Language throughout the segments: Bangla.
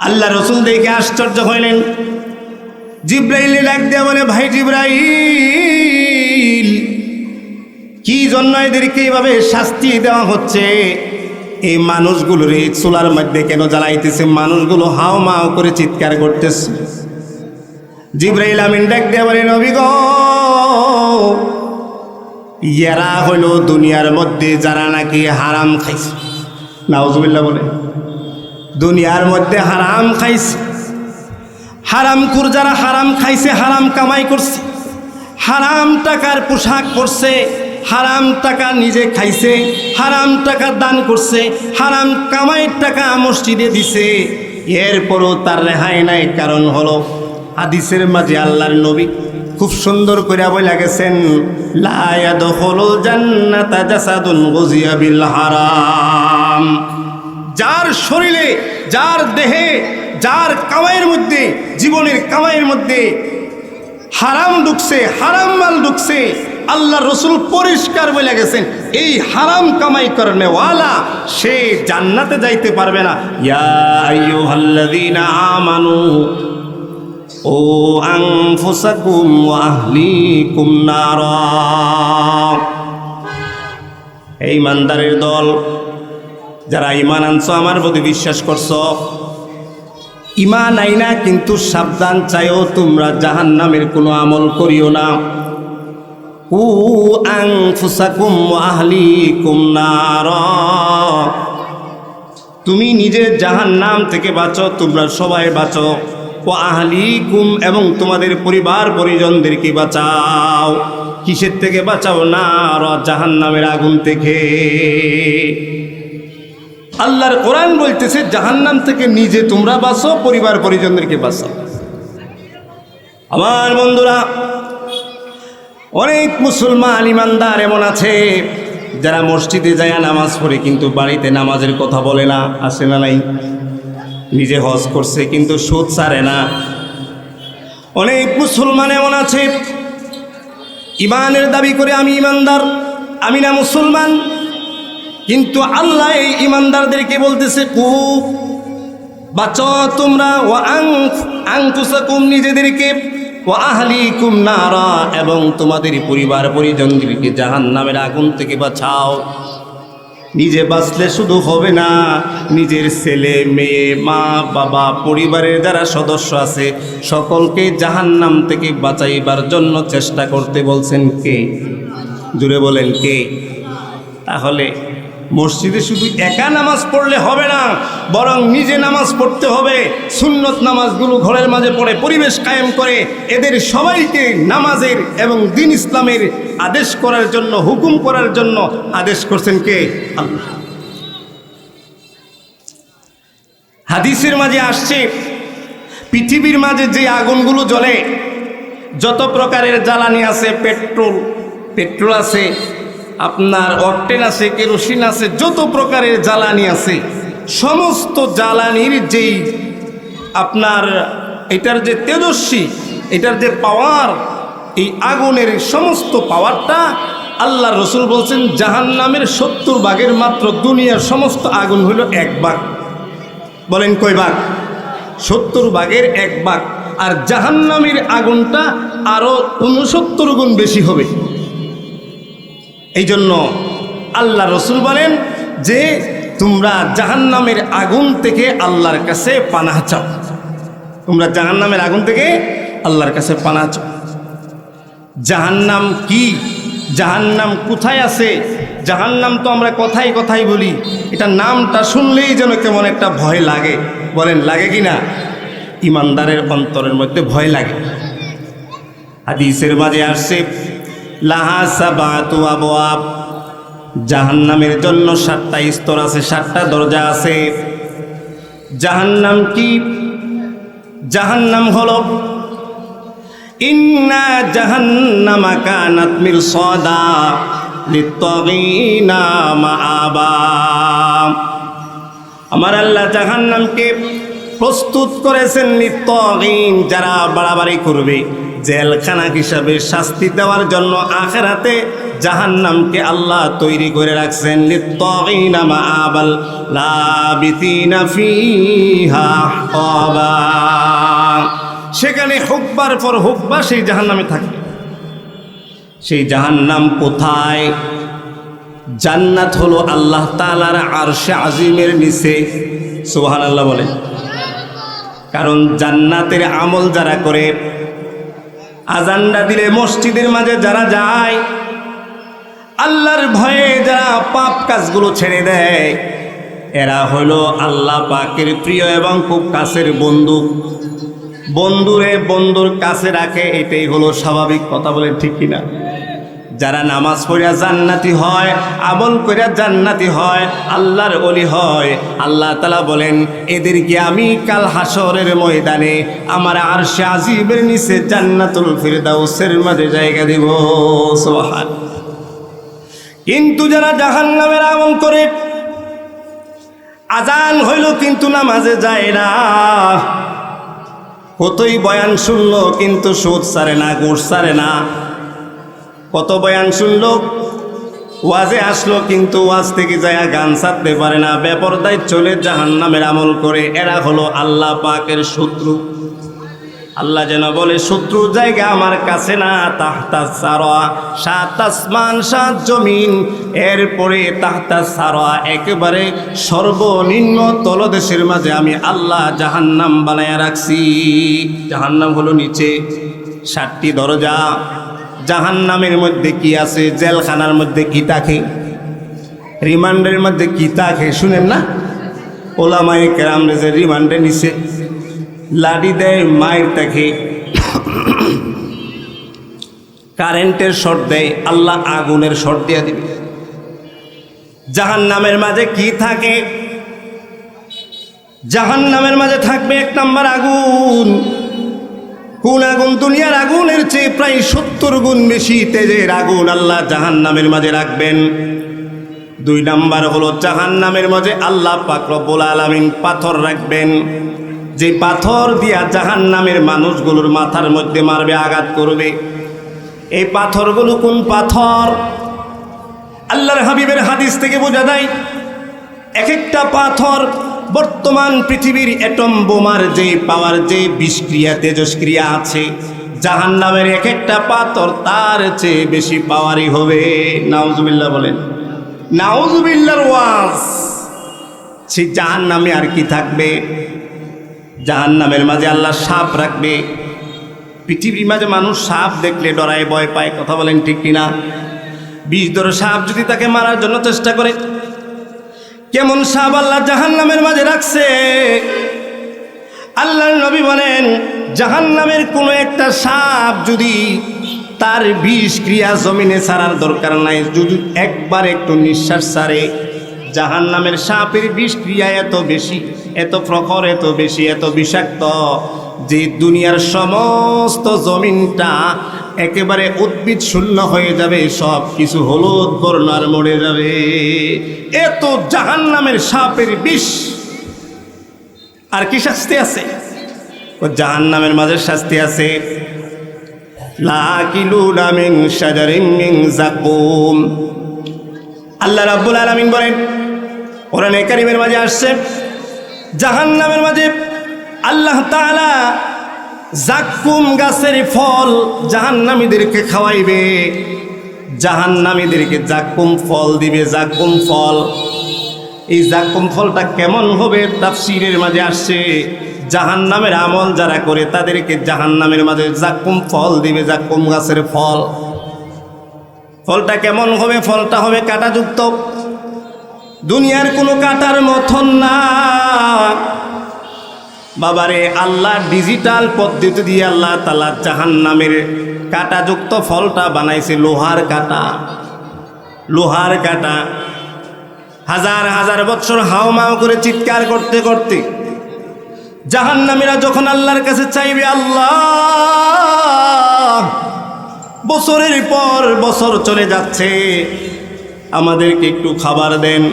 আল্লাহ রসুল দেখে আশ্চর্য হইলেন। জিব্রাইলে ডাক দেয়া বলে, ভাই জিব্রাইল, কি জন্য এদেরকে এইভাবে শাস্তি দেওয়া হচ্ছে? এই মানুষগুলোর এই চুলার মধ্যে কেন জ্বালাইতেছে? মানুষগুলো হাও মাও করে চিৎকার করতেছে। জিব্রাইল আমিন ডাক দেয়া বলে, নবী গো ইয়ারা হলো দুনিয়ার মধ্যে যারা নাকি হারাম খাইছে। নাউজুবিল্লাহ বলে দুনিয়ার মধ্যে হারাম খাইছে। হারাম কুর যারা হারাম খাইছে, হারাম কামাই করছে। হারাম টাকার পোশাক পরছে, হারাম টাকা নিজে খাইছে, হারাম টাকা দান করছে, হারাম কামাইয়ের টাকা মসজিদে দিছে। এরপরও তার রেহাই নাই, কারণ হলো হাদিসের মাঝে আল্লাহর নবী খুব সুন্দর করে বলে গেছেন লায়াদ হলো জান্নাতা জাসাদুন গজিয়া বিল হারাম। যার শরীরে, যার দেহে, যার কামাইয়ের মধ্যে, জীবনের কামাইয়ের মধ্যে হারাম ঢুকছে, হারাম মাল ঢুকছে, আল্লাহ রসুল পরিষ্কার বলে গেছেন, এই হারাম কামাই করনে সে জান্নাতে যাইতে পারবে না। আমানু, ও এই মান্দারের দল যারা ইমান আনছো, আমার প্রতি বিশ্বাস করছ? ইমান আইনা কিন্তু সাবধান চাইও তোমরা জাহান নামের কোনো আমল করিও না। উ আং ফুসাকুম আহলি কুমনার তুমি নিজের জাহান নাম থেকে বাঁচো, তোমরা সবাই বাঁচো। ও আহলি কুম এবং তোমাদের পরিবার পরিজনদেরকে বাঁচাও। কিসের থেকে বাঁচাও? না আর জাহান নামের আগুন থেকে। আল্লাহর কোরআন বলতেছে, জাহান্নাম থেকে নিজে তোমরা বাঁচো, পরিবার পরিজনদেরকে বাঁচাও। আমার বন্ধুরা, অনেক মুসলমান ইমানদার এমন আছে, যারা মসজিদে যায় নামাজ পড়ে, কিন্তু বাড়িতে নামাজের কথা বলে না, আসে না নাই? নিজে হজ করছে, কিন্তু সুদ ছাড়ে না। অনেক মুসলমান এমন আছে, ইমানের দাবি করে আমি ইমানদার, আমি না মুসলমান কিন্তু আল্লাহ এই ইমানদারদেরকে বলতেছে খুব বাচ তোমরা ও আংকুসাকুম নিজেদেরকে ও আহলি কুম নারা, এবং তোমাদের পরিবার পরিজনদেরকে জাহান নামের আগুন থেকে বাঁচাও। নিজে বাঁচলে শুধু হবে না, নিজের ছেলে, মেয়ে, মা, বাবা, পরিবারের যারা সদস্য আছে, সকলকে জাহান্নাম থেকে বাঁচাইবার জন্য চেষ্টা করতে বলছেন কে? জুড়ে বলেন কে? তাহলে মসজিদে শুধু একা নামাজ পড়লে হবে না, বরং নিজে নামাজ পড়তে হবে। সুন্নত নামাজগুলো ঘরের মাঝে পড়ে, পরিবেশ কায়েম করে। এদের সবাইকে নামাজের এবং দিন ইসলামের আদেশ করার জন্য, হুকুম করার জন্য আদেশ করছেন কে? আল্লাহ। হাদিসের মাঝে আসছে, পৃথিবীর মাঝে যে আগুনগুলো জ্বলে, যত প্রকারের জ্বালানি আছে, পেট্রোল পেট্রোল আছে আপনার অকটেন আছে, কেরোসিন আছে, যত প্রকারের জ্বালানি আছে, সমস্ত জ্বালানির যেই আপনার এটার যে তেজস্বী, এটার যে পাওয়ার এই আগুনের সমস্ত পাওয়ারটা আল্লাহ রসুল বলছেন জাহান নামের সত্তর ভাগের মাত্র দুনিয়ার সমস্ত আগুন হলো এক ভাগ। বলেন কয় ভাগ? সত্তর ভাগের এক ভাগ। আর জাহান্নামের আগুনটা আরও উনসত্তর গুণ বেশি হবে। এই জন্য আল্লাহ রসুল বলেন যে তোমরা জাহান্নামের আগুন থেকে আল্লাহর কাছে পানাহ চাও। তোমরা জাহান্নামের আগুন থেকে আল্লাহর কাছে পানাহ চাও। জাহান্নাম কি? জাহান্নাম কোথায় আছে? জাহান্নাম তো আমরা কথাই কথাই বলি। এটা নামটা শুনলেই যেন কেমন একটা ভয় লাগে। বলেন, লাগে কি না? ইমানদারের অন্তরের মধ্যে ভয় লাগে। হাদিসের মাঝে আসছে লাহা সাবাতু আবওয়াব। জাহান্নামের জন্য সাতটা স্তর আছে, সাতটা দরজা আছে। জাহান্নাম কি? জাহান্নাম হলো, ইন্না জাহান্নামা কানাত মিরসাদা লিত্তাগিনা মাআবা। আমার আল্লাহ জাহান্নামকে প্রস্তুত করেছেন নিত্যগিন যারা বাড়াবাড়ি করবে। জেলখানা হিসাবে শাস্তি দেওয়ার জন্য আখেরাতে জাহান্নামকে আল্লাহ তৈরি করে রাখছেন। সেখানে হুকবার পর হুকবা সেই জাহান্নামে থাকে। সেই জাহান্নাম কোথায়? জান্নাত হলো আল্লাহ তালার আরশে আজিমের নিচে। সোহান আল্লাহ বলে কারণ জান্নাতের আমল যারা করে আজান্ডা দিলে মসজিদের মাঝে যারা যায়, আল্লাহর ভয়ে যারা পাপ কাজগুলো ছেড়ে দেয়, এরা হলো আল্লাহ পাকের প্রিয় এবং খুব কাছের বন্ধু। বন্ধুরে বন্ধুর কাছে রাখে, এটাই হলো স্বাভাবিক কথা বলে ঠিক কিনা? যারা নামাজ পড়িয়া জান্নাতি হয়, আমল করিয়া জান্নাতি হয়, আল্লাহর অলি হয়। আল্লাহ তালা বলেন, এদেরকে আমি কাল হাসরের ময়দানে আমার আর আজিবের নিচে জান্নাতুল ফিরদাউসের মাঝে জায়গা দিব। সোহান কিন্তু যারা জাহান নামের আমল করে আজান হইল কিন্তু নামাজে যায় না। কতই বয়ান শুনলো, কিন্তু সুদ সারে না, গুড় সারে না। কত বয়ান শুনল? ওয়াজে আসলো কিন্তু ওয়াজ থেকে যায় গান ছাড়তে পারে না। বেপরদায় চলে জাহান নামের আমল করে। এরা হলো আল্লাহ পাকের শত্রু। আল্লাহ যেন বলে শত্রু জায়গা আমার কাছে না, তাহতা সারা। সাত আসমান, সাত জমিন, এরপরে তাহতা সারা। একেবারে সর্বনিম্ন তলদেশের মাঝে আমি আল্লাহ জাহান্নাম বানায়া রাখছি। জাহান্নাম হলো নিচে সাতটি দরজা। জাহান্নামের মধ্যে কি আছে? জেলখানার মধ্যে কি থাকে রিমান্ডের মধ্যে কি থাকে শুনেন না? ওলামাই কেরাম যে রিমান্ডে নিছে। লাডি দেয়, মায়ের তাকে কারেন্টের শর্ট দেয়, আল্লাহ আগুনের শর্ট দিয়ে দিবে। জাহান নামের মাঝে কি থাকে? জাহান নামের মাঝে থাকবে এক নাম্বার আগুন। কোন আগুন, দুনিয়ার আগুনের চেয়ে প্রায় সত্তর গুণ বেশি তেজের আগুন আল্লাহ জাহান নামের মাঝে রাখবেন। দুই নাম্বার হলো জাহান নামের মাঝে আল্লাহ পাক রব্বুল আলামিন পাথর রাখবেন। যে পাথর দিয়া জাহান নামের মানুষগুলোর মাথার মধ্যে মারবে, আঘাত করবে। এই পাথরগুলো কোন পাথর? আল্লাহর হাবিবের হাদিস থেকে বোঝা যায় এক একটা পাথর বর্তমান পৃথিবীর অ্যাটম বোমার যে পাওয়ার, যে বিষক্রিয়া তেজস্ক্রিয়া আছে জাহান নামের এক একটা পাথর তার চেয়ে বেশি পাওয়ারই হবে। নাউজুবিল্লাহ বলেন। নাউজুবিল্লার ওয়াজ। সেই জাহান নামে আর কি থাকবে? জাহান নামের মাঝে আল্লাহ সাপ রাখবে। পৃথিবীর মাঝে মানুষ সাপ দেখলে ডরায়, ভয় পায়। কথা বলেন ঠিক কিনা? বিষ ধরে সাপ যদি তাকে মারার জন্য চেষ্টা করে কেমন সাপ আল্লাহ জাহান নামের মাঝে রাখছে? আল্লাহর নবী বলেন জাহান নামের কোনো একটা সাপ যদি তার বিষ ক্রিয়া জমিনে ছাড়ার দরকার নাই, যদি একবার একটু নিঃশ্বাস ছাড়ে জাহান নামের সাপের বিষ ক্রিয়া এত বেশি, এত প্রখর, এত বেশি, এত বিষাক্ত যে দুনিয়ার সমস্ত জমিনটা একেবারে উদ্ভিদ শূন্য হয়ে যাবে, সব কিছু হলুদ বর্ণার মরে যাবে। এত জাহান নামের সাপের বিষ। আর কি শাস্তি আছে? জাহান নামের মাঝে শাস্তি আছে। আল্লাহ রাব্বুল আলামিন বলেন, কোরআনে কারিমের মাঝে আসছে জাহান নামের মাঝে আল্লাহ তাআলা জাক্কুম গাছের ফল জাহান্নামীদেরকে খাওয়াইবে। জাহান্নামীদেরকে জাকুম ফল দিবে জাকুম ফল। এই জাক্কুম ফলটা কেমন হবে তাফসিরের মাঝে আসছে। জাহান নামের আমল যারা করে তাদেরকে জাহান নামের মাঝে জাকুম ফল দিবে জাকুম গাছের ফল। ফলটা কেমন হবে? ফলটা হবে কাঁটাযুক্ত। দুনিয়ার কোনো কাটার মতন না। বাবারে আল্লাহ ডিজিটাল পদ্ধতি দিয়ে আল্লাহ তালা জাহান নামের কাঁটাযুক্ত ফলটা বানাইছে, লোহার কাটা। লোহার কাটা। হাজার হাজার বছর হাও মাও করে চিৎকার করতে করতে। জাহান্নামীরা যখন আল্লাহর কাছে চাইবে, আল্লাহ বছরের পর বছর চলে যাচ্ছে। আমাদেরকে একটু খাবার দেন।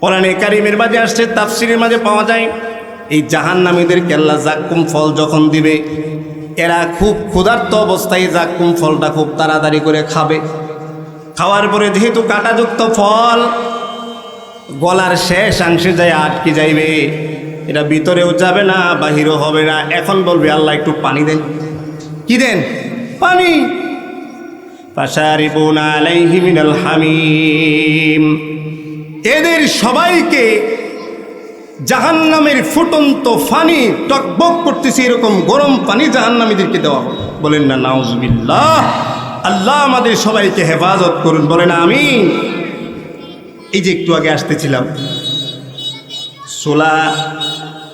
কোরআনে কারিমের মাঝে আসছে, তাফসিরের মাঝে পাওয়া যায়। এই জাহান্নামীদেরকে কেল্লা জাক্কুম ফল যখন দিবে, এরা খুব ক্ষুধার্ত অবস্থায় জাক্কুম ফলটা খুব তাড়াতাড়ি করে খাবে। খাওয়ার পরে যেহেতু কাঁটাযুক্ত ফল, গলার শেষ অংশে যায় আটকে যাইবে। এটা ভিতরেও যাবে না, বাহিরও হবে না। এখন বলবে, আল্লাহ একটু পানি দেন। কি দেন? পানি। হামিম। এদের সবাইকে জাহান্নামের ফুটন্ত ফানি টকবক করতেছে এরকম গরম পানি জাহান্নামীদেরকে দেওয়া হবে। বলেন না, নাউজুবিল্লাহ। আল্লাহ আমাদের সবাইকে হেফাজত করুন, বলেন আমি এই যে একটু আগে আসতেছিলাম, সোলা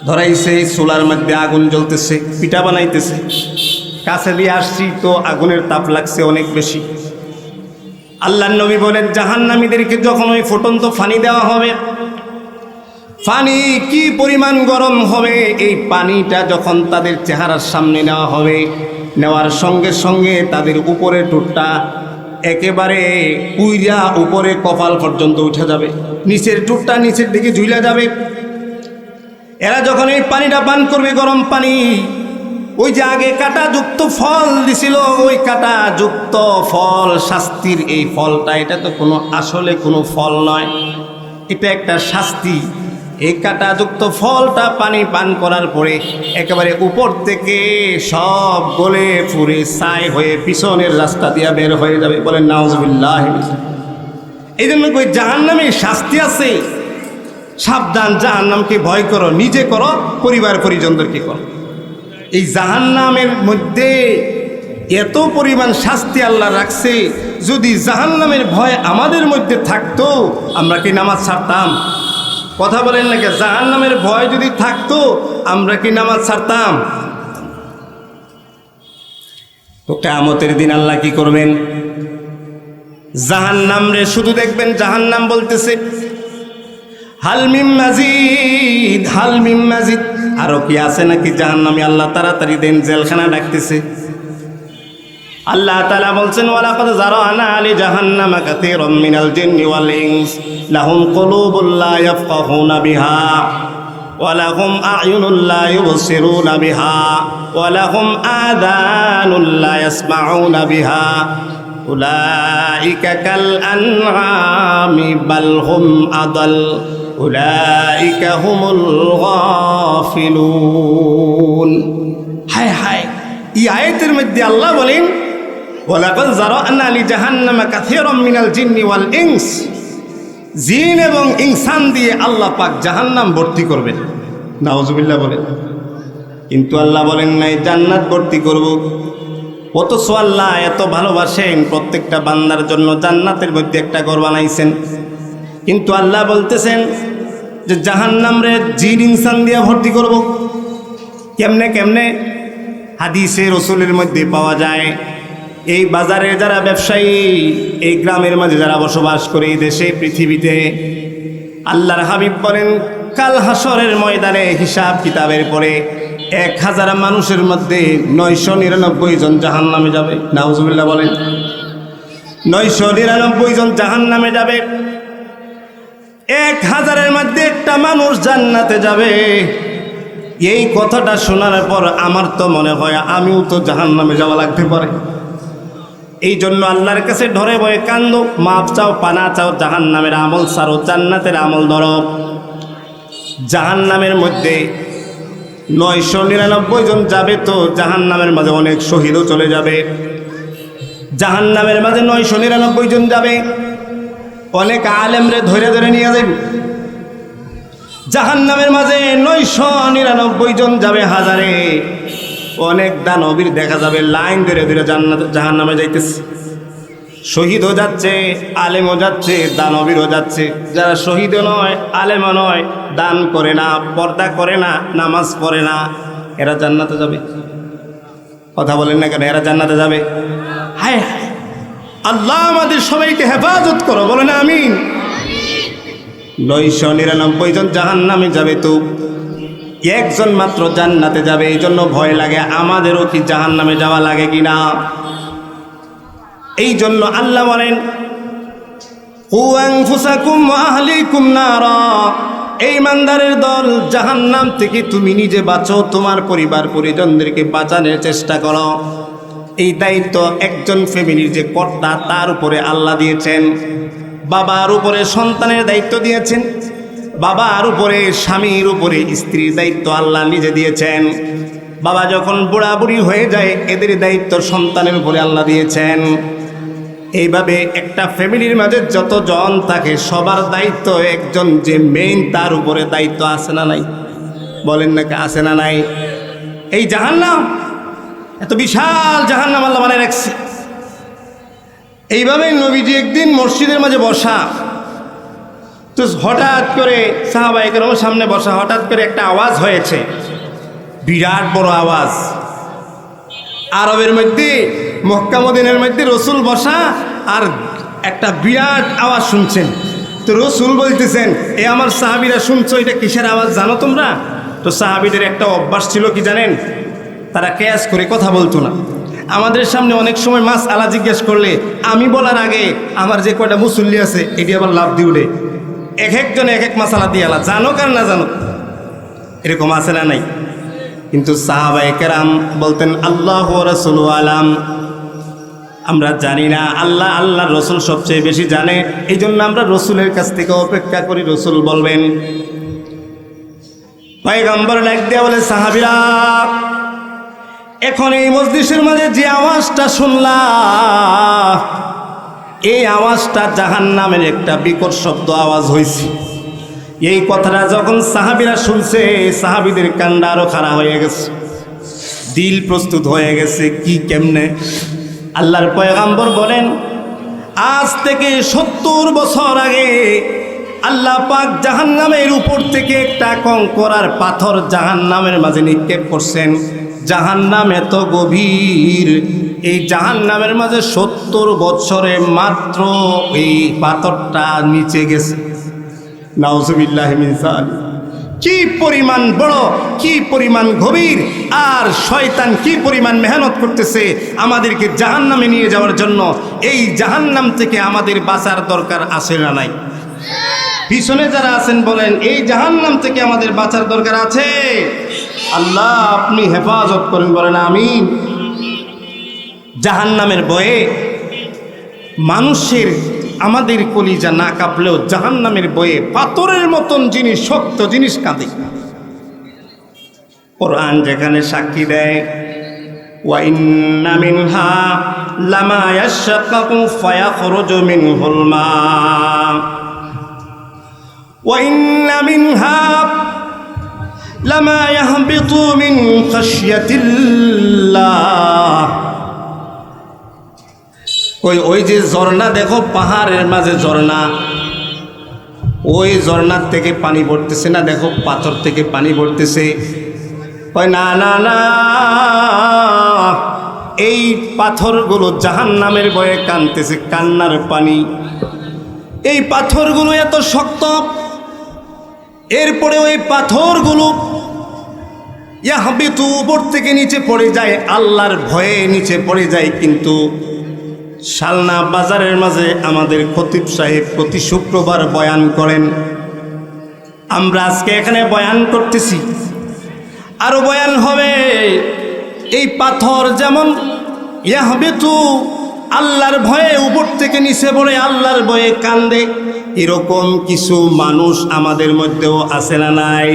ধরাইছে, সোলার মধ্যে আগুন জ্বলতেছে, পিঠা বানাইতেছে। কাছে দিয়ে আসছি তো আগুনের তাপ লাগছে অনেক বেশি। আল্লাহ নবী বলেন, জাহান্নামীদেরকে যখন ওই ফুটন্ত ফানি দেওয়া হবে পানি কি পরিমাণ গরম হবে? এই পানিটা যখন তাদের চেহারার সামনে নেওয়া হবে, নেওয়ার সঙ্গে সঙ্গে তাদের উপরে টুটটা একেবারে কুইরা উপরে কপাল পর্যন্ত উঠে যাবে। নিচের টুটটা নিচের দিকে ঝুলে যাবে। এরা যখন এই পানিটা পান করবে, গরম পানি, ওই যে আগে কাঁটাযুক্ত ফল দিছিল, ওই কাঁটাযুক্ত ফল, শাস্তির এই ফলটা, এটা তো কোনো আসলে কোনো ফল নয়। এটা একটা শাস্তি। এই কাঁটাযুক্ত ফলটা পানি পান করার পরে একেবারে উপর থেকে সব গলে ফুরে ছাই হয়ে পিছনের রাস্তা দিয়া বের হয়ে যাবে বলেন, নাউজবিল্লাহ এই জন্য কই জাহান্নামে শাস্তি আছে? সাবধান, জাহান্নামকে ভয় করো, নিজে করো, পরিবার পরিজনদেরকে করো। এই জাহান্নামের মধ্যে এত পরিমাণ শাস্তি আল্লাহ রাখছে, যদি জাহান্নামের ভয় আমাদের মধ্যে থাকতো, আমরা কি নামাজ ছাড়তাম? কথা বলেন নাকি জাহান্নামের ভয় যদি থাকতো, আমরা কি নামাজ ছাড়তাম? তো কেমতের দিন আল্লাহ কি করবেন? জাহান্নাম রে শুধু দেখবেন জাহান্নাম বলতেছে হালমিম মাজিদ হালমিম মাজিদ। আরও কি আছে নাকি জাহান্নামে? আল্লাহ তাড়াতাড়ি দেন, জেলখানা ডাকতেছে। আল্লাহ তালা বলছেন ওয়ালা কদ জারানা আলি জাহান্নামা কাসীরাম মিনাল জিন্নি ওয়াল ইনস, লাহুম কুলুবুল লা ইয়াফকাহুনা বিহা, ওয়া লাহুম আ'য়ুনুল লা ইউবসিরুনা বিহা, ওয়া লাহুম আযানুল লা ইয়াসমাউনা বিহা, উলাইকা কাল আনআমি বাল হুম আদাল, উলাইকা হুমুল গাফিলুন। হায় হায়, এই আয়াতের মধ্যে আল্লাহ বলেন কাসীরাম মিনাল জিন এবং ইনসান দিয়ে আল্লাহ পাক জাহান্নাম ভর্তি বলেন কিন্তু আল্লাহ বলেন নাই, জান্নাত ভর্তি করব। অথচ আল্লাহ এত ভালোবাসেন, প্রত্যেকটা বান্দার জন্য জান্নাতের মধ্যে একটা ঘর বানাইছেন। কিন্তু আল্লাহ বলতেছেন যে জাহান্নাম রে জিন, ইনসান দিয়ে ভর্তি করব। কেমনে কেমনে? হাদিসে রসুলের মধ্যে পাওয়া যায় এই বাজারে যারা ব্যবসায়ী, এই গ্রামের মাঝে যারা বসবাস করে এই দেশে, পৃথিবীতে আল্লাহর হাবিব বলেন, কাল হাসরের ময়দানে হিসাব কিতাবের পরে এক হাজার মানুষের মধ্যে নয়শো নিরানব্বই জন জাহান নামে যাবে। নাউজুবিল্লাহ বলেন। নয়শো নিরানব্বই জন জাহান নামে যাবে। এক হাজারের মধ্যে একটা মানুষ জান্নাতে যাবে। এই কথাটা শোনার পর আমার তো মনে হয় আমিও তো জাহান নামে যাওয়া লাগতে পারে। এই জন্য আল্লাহর কাছে ধরে বয়ে কান্দো, মাপ চাও, পানা চাও জাহান নামের আমল সারো, জান্নাতের আমল ধরো। জাহান নামের মধ্যে নয়শো নিরানব্বই জন যাবে তো জাহান নামের মাঝে অনেক শহীদও চলে যাবে। জাহান নামের মাঝে নয়শো নিরানব্বই জন যাবে। অনেক আলেমরে ধরে ধরে নিয়ে যাবে। জাহান নামের মাঝে নয়শো নিরানব্বই জন যাবে হাজারে। অনেক দানবীর দেখা যাবে লাইন ধরে ধরে জান্নাত জাহান নামে যাইতেছে। শহীদও যাচ্ছে আলেমও যাচ্ছে দানবীরও যাচ্ছে। যারা শহীদও নয় আলেমও নয় দান করে না পর্দা করে না নামাজ পড়ে না এরা জান্নাতে যাবে। কথা বলেন না কেন এরা জান্নাতে যাবে। হায় হায় আল্লাহ আমাদের সবাইকে হেফাজত করো বলে না আমিন। নয়শো নিরানব্বই জন জাহান নামে যাবে তো একজন মাত্র জান্নাতে যাবে এই জন্য ভয় লাগে আমাদেরও কি জাহান নামে যাওয়া লাগে কি না এই জন্য আল্লাহ বলেন এই মান্দারের দল জাহান্নাম থেকে তুমি নিজে বাঁচো, তোমার পরিবার পরিজনদেরকে বাঁচানোর চেষ্টা করো। এই দায়িত্ব একজন ফ্যামিলির যে কর্তা, তার উপরে আল্লাহ দিয়েছেন। বাবার উপরে সন্তানের দায়িত্ব দিয়েছেন। বাবার উপরে, স্বামীর উপরে স্ত্রীর দায়িত্ব আল্লাহ নিজে দিয়েছেন। বাবা যখন বুড়া বুড়ি হয়ে যায়, এদের দায়িত্ব সন্তানের উপরে আল্লাহ দিয়েছেন। এইভাবে একটা ফ্যামিলির মাঝে যতজন থাকে, সবার দায়িত্ব একজন যে মেইন তার উপরে দায়িত্ব আছে না নাই? বলেন নাকি আছে না নাই? এই জাহান্নাম, এত বিশাল জাহান্নাম আল্লাহ মানে রাখছে। এইভাবে নবীজি একদিন মসজিদের মাঝে বসা তো হঠাৎ করে সাহাবা সাহাবাহিকের সামনে বসা, হঠাৎ করে একটা আওয়াজ হয়েছে। বিরাট বড় আওয়াজ। আরবের মধ্যে মক্কামদিনের মধ্যে রসুল বসা আর একটা বিরাট আওয়াজ শুনছেন। তো রসুল বলতেছেন, এ আমার সাহাবিরা শুনছো, এটা কিসের আওয়াজ জানো তোমরা? তো সাহাবিদের একটা অভ্যাস ছিল কি জানেন? তারা কেয়াস করে কথা বলতো না। আমাদের সামনে অনেক সময় মাছ আলা জিজ্ঞেস করলে, আমি বলার আগে আমার যে কয়টা মুসল্লি আছে, এটি আবার লাভ দিয়ে এক একজন এক এক মাসালা দিয়ে আলা জানো কার না জানো এরকম আছে না নাই? কিন্তু সাহাবাই কেরাম বলতেন, আল্লাহ রসুল আলাম। আমরা জানি না, আল্লাহ আল্লাহ রসুল সবচেয়ে বেশি জানে এই জন্য আমরা রসুলের কাছ থেকে অপেক্ষা করি, রসুল বলবেন। পয়গম্বর ডাক দেয়া বলে, সাহাবিরা, এখন এই মসজিদের মাঝে যে আওয়াজটা শুনলা এই আওয়াজটা জাহান নামের একটা বিকট শব্দ আওয়াজ হয়েছে এই কথাটা যখন সাহাবিরা শুনছে, সাহাবিদের কান্ডা আরও খারাপ হয়ে গেছে। দিল প্রস্তুত হয়ে গেছে কি কেমনে? আল্লাহর পয়গাম্বর বলেন, আজ থেকে সত্তর বছর আগে আল্লাহ পাক জাহান্নামের উপর থেকে একটা কঙ্করার পাথর জাহান্নামের মাঝে নিক্ষেপ করছেন। জাহান্নাম এত গভীর এই জাহান্নামের মাঝে সত্তর বছরে মাত্র এই পাথরটা নিচে গেছে। কি পরিমাণ বড়, কি পরিমাণ গভীর, আর শয়তান কি পরিমাণ মেহনত করতেছে আমাদেরকে জাহান্নামে নিয়ে যাওয়ার জন্য, এই জাহান্নাম থেকে আমাদের বাঁচার দরকার আছে না নাই? পিছনে যারা আছেন বলেন, এই জাহান্নাম থেকে আমাদের বাঁচার দরকার আছে? আল্লাহ আপনি হেফাজত করেন, বলেন আমি জাহান্নামের বয়ে মানুষের আমাদের কলিজা না কাঁপলেও জাহান্নামের বয়ে পাথরের মতন জিনিস শক্ত জিনিস কাঁদে কোরআন যেখানে সাক্ষী দেয় وَإِنَّ مِنْهَا لَمَا يَشَّقَّقُ فَيَخْرُجُ مِنْهُ الْمَاءُ وَإِنَّ مِنْهَا لَمَا يَهْبِطُ مِنْ خَشْيَةِ اللَّهِ ওই ওই যে ঝর্ণা দেখো, পাহাড়ের মাঝে ঝর্ণা। ওই ঝর্ণার থেকে পানি পড়তেছে না, দেখো, পাথর থেকে পানি পড়তেছে। ওই না না না, এই পাথরগুলো জাহান নামের বয়ে কানতেছে, কান্নার পানি। এই পাথরগুলো এত শক্ত এরপরে ওই পাথরগুলো ইয়াহাবিতু উপর থেকে নিচে পড়ে যায়, আল্লাহর ভয়ে নিচে পড়ে যায় কিন্তু শালনা বাজারের মাঝে আমাদের খতিব সাহেব প্রতি শুক্রবার বয়ান করেন। আমরা আজকে এখানে বয়ান করতেছি। আরও বয়ান হবে। এই পাথর যেমন ইয়াহবেতু আল্লাহর ভয়ে উপর থেকে নিচে পড়ে আল্লাহর ভয়ে কান্দে, এরকম কিছু মানুষ আমাদের মধ্যেও আছে না নাই।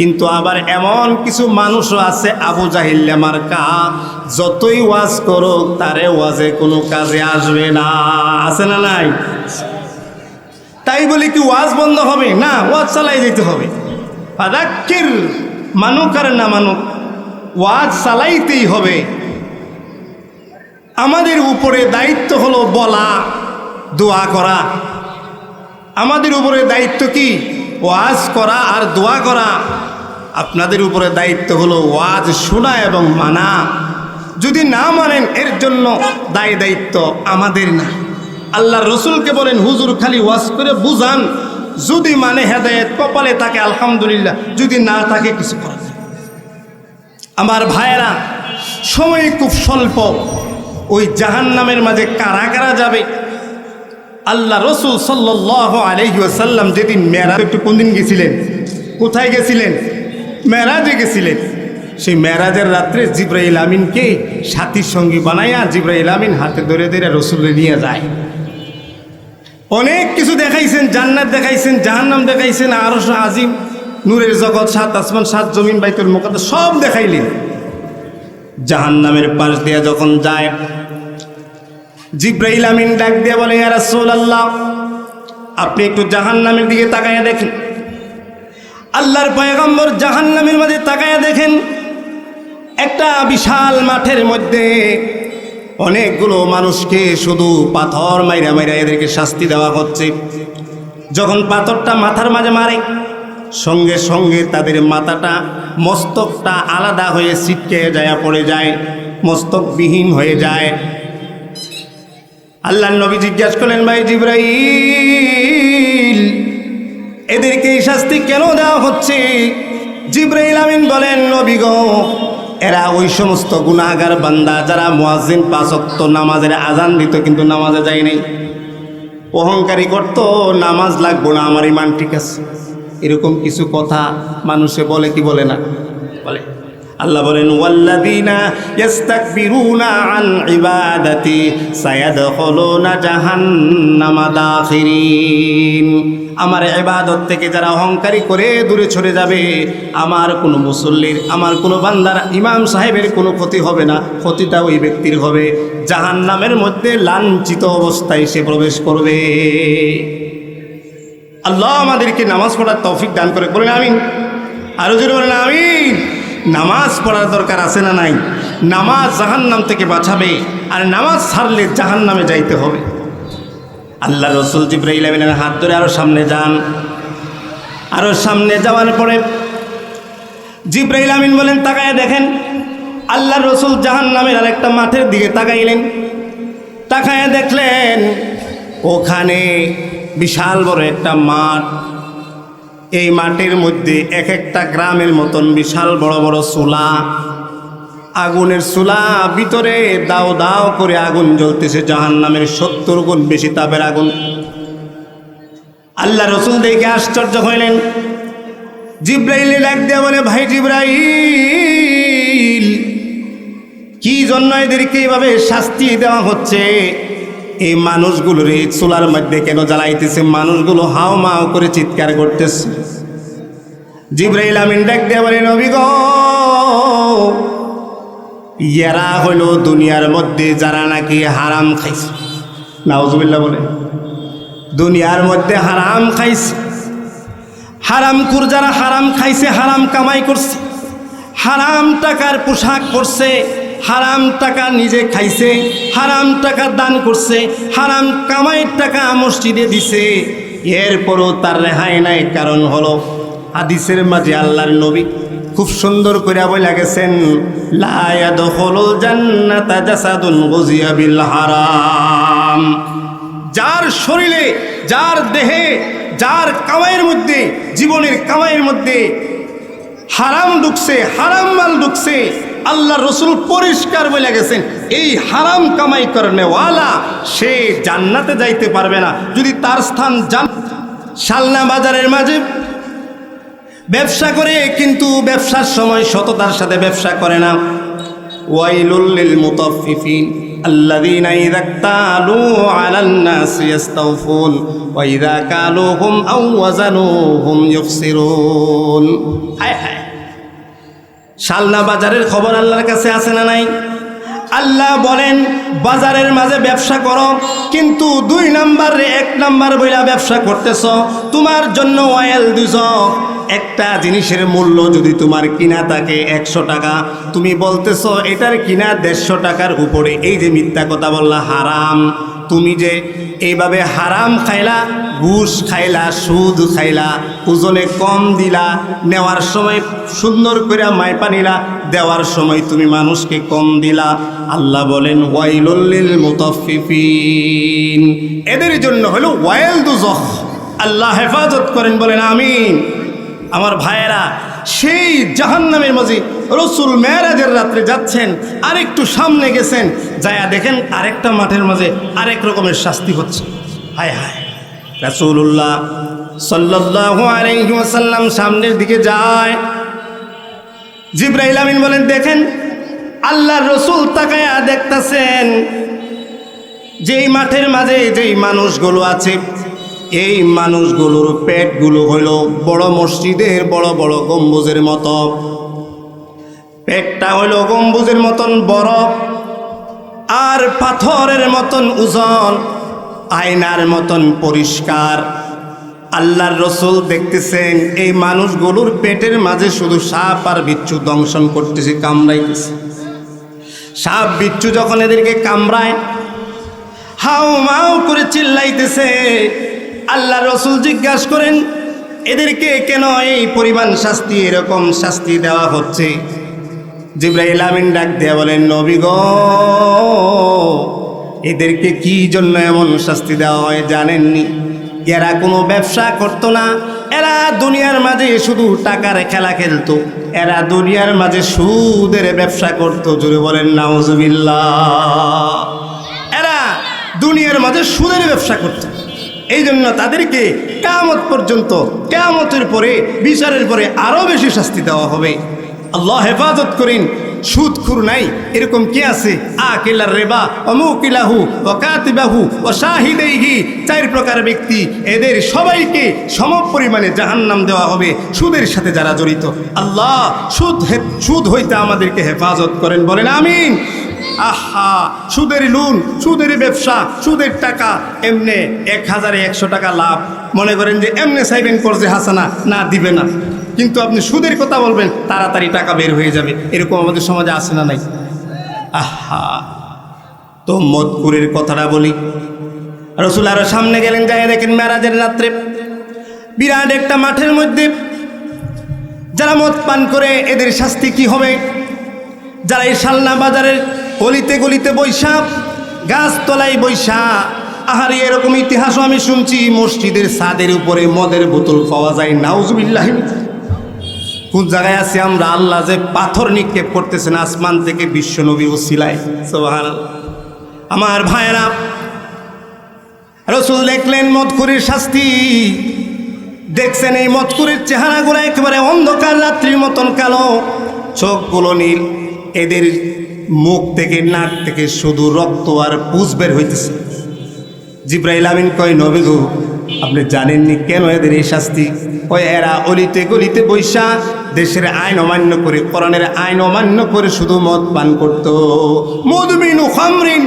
কিন্তু আবার এমন কিছু মানুষও আছে আবু জাহিল্লা মার্কা যতই ওয়াজ করো তারে ওয়াজে কোনো কাজে আসবে না। আছে না নাই? তাই বলে কি ওয়াজ বন্ধ হবে? না, ওয়াজ চালাই যেতে হবে। ফাদাক্কির, মানুক আর না মানুক, ওয়াজ চালাইতেই হবে। আমাদের উপরে দায়িত্ব হলো বলা, দোয়া করা। আমাদের উপরে দায়িত্ব কি? ওয়াজ করা আর দোয়া করা। আপনাদের উপরে দায়িত্ব হলো ওয়াজ শোনা এবং মানা। যদি না মানেন, এর জন্য দায় দায়িত্ব আমাদের না। আল্লাহ রসুলকে বলেন, হুজুর, খালি ওয়াজ করে বুঝান। যদি মানে হেদায়ত, কপালে থাকে, আলহামদুলিল্লাহ। যদি না থাকে, কিছু নেই। আমার ভাইয়েরা, সময় খুব স্বল্প। ওই জাহান নামের মাঝে কারা কারা যাবে? আল্লাহ রসুল সাল্লাহ আলহিসাল্লাম যেদিন মেয়েরা, একটু কোনদিন গেছিলেন? কোথায় গেছিলেন? মেরাজে গেছিলেন সেই মেরাজের রাত্রে জিব্রাইল আমিনকে সাথীর সঙ্গী বানাইয়া জিব্রাইল আমিন হাতে ধরে ধরে রসুলে নিয়ে যায়। অনেক কিছু দেখাইছেন, জান্নাত দেখাইছেন, জাহান্নাম দেখাইছেন আরও আজিম, নূরের জগৎ, সাত আসমান, সাত জমিন, বাইতুল মোকাদ্দাস, সব দেখাইলেন। জাহান্নামের পাশ দিয়ে যখন যায়, জিব্রাইল আমিন ডাক দিয়ে বলে, ইয়া রাসূলুল্লাহ, আপনি একটু জাহান্নামের দিকে তাকাইয়া দেখেন। আল্লাহর পয়গম্বর জাহান্নামের মাঝে তাকায়া দেখেন, একটা বিশাল মাঠের মধ্যে অনেকগুলো মানুষকে শুধু পাথর মাইরা মাইরা এদেরকে শাস্তি দেওয়া হচ্ছে। যখন পাথরটা মাথার মাঝে মারে, সঙ্গে সঙ্গে তাদের মাথাটা, মস্তকটা আলাদা হয়ে ছিটকে যায় পড়ে যায়, মস্তকবিহীন হয়ে যায়। আল্লাহ নবী জিজ্ঞাসা করলেন, ভাই জিব্রাইল এদেরকে এই শাস্তি কেন দেওয়া হচ্ছে? জিব্রাইল আমিন বলেন, নবী গো, এরা ওই সমস্ত গুণাগার বান্দা যারা মুয়াজ্জিন পাঁচক্ত নামাজের আজান দিত কিন্তু নামাজে যায় নাই। অহংকারী করত, নামাজ লাগবো না, আমার ইমান ঠিক আছে। এরকম কিছু কথা মানুষে বলে কি বলে না? বলে। আল্লাহ বলেন, ওয়াল্লাযীনা ইস্তাকবিরুনা আন ইবাদাতি সায়াদখুলুনা জাহান্নামা দাখিরিন। আমার ইবাদত থেকে যারা অহংকারী করে দূরে সরে যাবে, আমার কোনো মুসল্লির, আমার কোনো বান্দার, ইমাম সাহেবের কোনো ক্ষতি হবে না, ক্ষতিটা ওই ব্যক্তির হবে। জাহান্নামের মধ্যে লাঞ্ছিত অবস্থায় সে প্রবেশ করবে। আল্লাহ আমাদেরকে নামাজ পড়ার তৌফিক দান করে। বলেন আমিন। আরও জোরে বলেন আমিন। নামাজ পড়ার দরকার আছে না নাই? নামাজ জাহান্নাম থেকে বাঁচাবে, আর নামাজ ছাড়লে জাহান্নামে যাইতে হবে। আল্লাহ রসুল জিব্রাইল আমিনের হাত ধরে আরও সামনে যান। আরও সামনে যাওয়ার পরে জিব্রাইল আমিন বলেন, তাকায় দেখেন, আল্লাহ রসুল জাহান্নামের আরেকটা মাঠের দিকে তাকাইলেন। তাকায় দেখলেন, ওখানে বিশাল বড় একটা মাঠ। এই মাঠের মধ্যে এক একটা গ্রামের মতন বিশাল বড় বড় চুলা। আগুনের চুলা ভিতরে দাও দাও করে আগুন জ্বলতেছে জাহান নামের সত্তর গুণ বেশি তাপের আগুন। আল্লাহ রসুল দেখে আশ্চর্য হইলেন জিব্রাইল ডাক দেয়া বলে, ভাই জিব্রাইল, কি জন্য এদেরকে এইভাবে শাস্তি দেওয়া হচ্ছে? এই মানুষগুলোর এই চুলার মধ্যে কেন জ্বালাইতেছে? মানুষগুলো হাও মাও করে চিৎকার করতেছে। জিব্রাইল আমিন ডাক দিয়ে বলেন অভিগ ইয়ারা হলো দুনিয়ার মধ্যে যারা নাকি হারাম খাইছে। নাউজুবিল্লাহ বলে। দুনিয়ার মধ্যে হারাম খাইছে। হারাম কুর যারা হারাম খাইছে, হারাম কামাই করছে। হারাম টাকার পোশাক পরছে, হারাম টাকা নিজে খাইছে, হারাম টাকা দান করছে, হারাম কামাইয়ের টাকা মসজিদে দিছে। এরপরও তার রেহাই নাই, কারণ হলো হাদিসের মাঝে আল্লাহর নবী খুব সুন্দর করে বলে গেছেন হারাম। যার শরীরে, যার দেহে, যার কামাইয়ের মধ্যে, জীবনের কামাইয়ের মধ্যে হারাম ঢুকছে, হারাম মাল ঢুকছে আল্লাহ রসুল পরিষ্কার বলে গেছেন, এই হারাম কামাই করেওয়ালা সে জান্নাতে যাইতে পারবে না। যদি তার স্থান জান শালনা বাজারের মাঝে ব্যবসা করে কিন্তু ব্যবসার সময় সততার সাথে ব্যবসা করে না ওয়াইলুল মুতাফফিফিন الذين إذا اكتالوا على الناس يستوفون وإذا كالوهم أو وزنوهم يخسرون হায় হায় শালনা বাজারের খবর আল্লাহর কাছে আছে না নাই আল্লাহ বলেন বাজারের মাঝে ব্যবসা করো কিন্তু দুই নাম্বার এক নাম্বার বইলা ব্যবসা করতেছ তোমার জন্য অয়েল দুজ একটা জিনিসের মূল্য যদি তোমার কিনা থাকে একশো টাকা, তুমি বলতেছ, এটার কিনা দেড়শো টাকার উপরে। এই যে মিথ্যা কথা বললা, হারাম। তুমি যে এইভাবে হারাম খাইলা, ঘুষ খাইলা, সুদ খাইলা, ওজনে কম দিলা, নেওয়ার সময় সুন্দর করে মাইপা নিলা, দেওয়ার সময় তুমি মানুষকে কম দিলা। আল্লাহ বলেন ওয়াইলুল্লিল মুতাফিফিন এদের জন্য হলো ওয়াইল দুজখ আল্লাহ হেফাজত করেন, বলেন, আমিন। আমার ভাইয়েরা, সেই জাহান্নামের মাঝে রসুল মেয়ারাজের রাত্রে যাচ্ছেন, আরেকটু সামনে গেছেন, যায়া দেখেন আরেকটা মাঠের মাঝে আরেক রকমের শাস্তি হচ্ছে। হায় হায়। রাসূলুল্লাহ সাল্লাল্লাহু আলাইহি ওয়াসাল্লাম সামনের দিকে যায়। জিব্রাইল আমিন বলেন, দেখেন আল্লাহ রসুল তাকায়া দেখতেছেন। যেই মাঠের মাঝে যেই মানুষগুলো আছে এই মানুষগুলোর পেটগুলো হইল বড় মসজিদের বড় বড় গম্বুজের মতো। পেটটা হইল গম্বুজের মতন বড় আর পাথরের মতন ওজন, আয়নার মতন পরিষ্কার। আল্লাহর রসুল দেখতেছেন, এই মানুষগুলোর পেটের মাঝে শুধু সাপ আর বিচ্ছু দংশন করতেছে, কামড়াইতেছে। সাপ, বিচ্ছু যখন এদেরকে কামড়ায়, হাউ মাউ করে চিল্লাইতেছে আল্লাহ রসুল জিজ্ঞাসা করেন, এদেরকে কেন এই পরিমাণ শাস্তি, এরকম শাস্তি দেওয়া হচ্ছে? জিব্রাইল আমিন ডাক দেয়া বলেন, নবী গো, এদেরকে কি জন্য এমন শাস্তি দেওয়া হয় জানেননি? এরা কোনো ব্যবসা করতো না। এরা দুনিয়ার মাঝে শুধু টাকার খেলা খেলতো। এরা দুনিয়ার মাঝে সুদের ব্যবসা করতো। জুড়ে বলেন, নাউজুবিল্লাহ। এরা দুনিয়ার মাঝে সুদের ব্যবসা করতো। এই জন্য তাদেরকে কেয়ামত পর্যন্ত, কেয়ামতের পরে, বিচারের পরে আরও বেশি শাস্তি দেওয়া হবে। আল্লাহ হেফাজত করিন সুদ খুর নাই, এরকম কে আছে? আ কিলার রেবা, অমুকিলাহু ও শাহিদেহি চার প্রকার ব্যক্তি। এদের সবাইকে সম পরিমাণে জাহান্নাম দেওয়া হবে, সুদের সাথে যারা জড়িত। আল্লাহ সুদ সুদ হইতে আমাদেরকে হেফাজত করেন, বলেন আমিন। আহা, সুদের লোন সুদের ব্যবসা, সুদের টাকা, এমনে এক হাজারে একশো টাকা লাভ। মনে করেন যে এমনে সাইবেন করছে হাসানা, না, দিবে না। কিন্তু আপনি সুদের কথা বলবেন, তাড়াতাড়ি টাকা বের হয়ে যাবে। এরকম আমাদের সমাজে আসে না নাই? আহা, তো মদকুরের কথাটা বলি। রসুল আরও সামনে গেলেন যাই দেখেন মেরাজের রাত্রে। বিরাট একটা মাঠের মধ্যে যারা মদ পান করে, এদের শাস্তি কি হবে? যারা এই সালনা বাজারের গলিতে গলিতে বৈশা, গাছতলায় বৈশা। আহারে, এরকম ইতিহাসও আমি শুনছি, মসজিদের ছাদের উপরে মদের বোতল পাওয়া যায়, নাউজুবিল্লাহ। কোন জায়গায় আছি আমরা? আল্লাহ যে পাথর নিক্ষেপ করতেছেন আসমান থেকে বিশ্ব নবী ওসিলায় সোহান আমার ভাইয়েরা, রসুল দেখলেন মদকুরির শাস্তি। দেখছেন এই মতকুরের চেহারাগুলো একেবারে অন্ধকার, রাত্রির মতন কালো, চোখগুলো নীল। এদের মুখ থেকে, নাক থেকে শুধু রক্ত আর পুষ বের হইতেছে। জিব্রাইল আমিন কয়, নবী গো, আপনি জানেননি কেন এদের এই শাস্তি? কয়, এরা অলিতে গলিতে বৈশা, দেশের আইন অমান্য করে, কোরআনের আইন অমান্য করে শুধু মদ পান করত। মধুমিনু খামরিন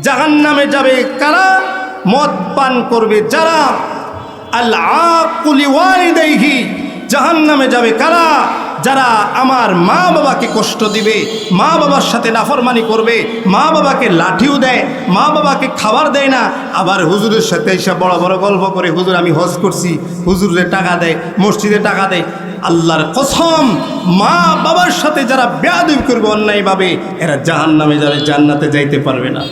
জাহান নামে যাবে কারা? মদ পান করবে যারা? আল্লাহ জাহান নামে যাবে কারা? যারা আমার মা বাবাকে কষ্ট দিবে, মা বাবার সাথে নাফরমানি করবে, মা বাবাকে লাঠিও দেয়, মা বাবাকে খাবার দেয় না, আবার হুজুরের সাথে এসে বড় বড় গল্প করে, হুজুর, আমি হজ করছি। হুজুরে টাকা দেয়, মসজিদে টাকা দেয়। আল্লাহর কসম, মা বাবার সাথে যারা বেয়াদবি করবে অন্যায়ভাবে, এরা জাহান নামে যাবে, জান্নাতে যাইতে পারবে না।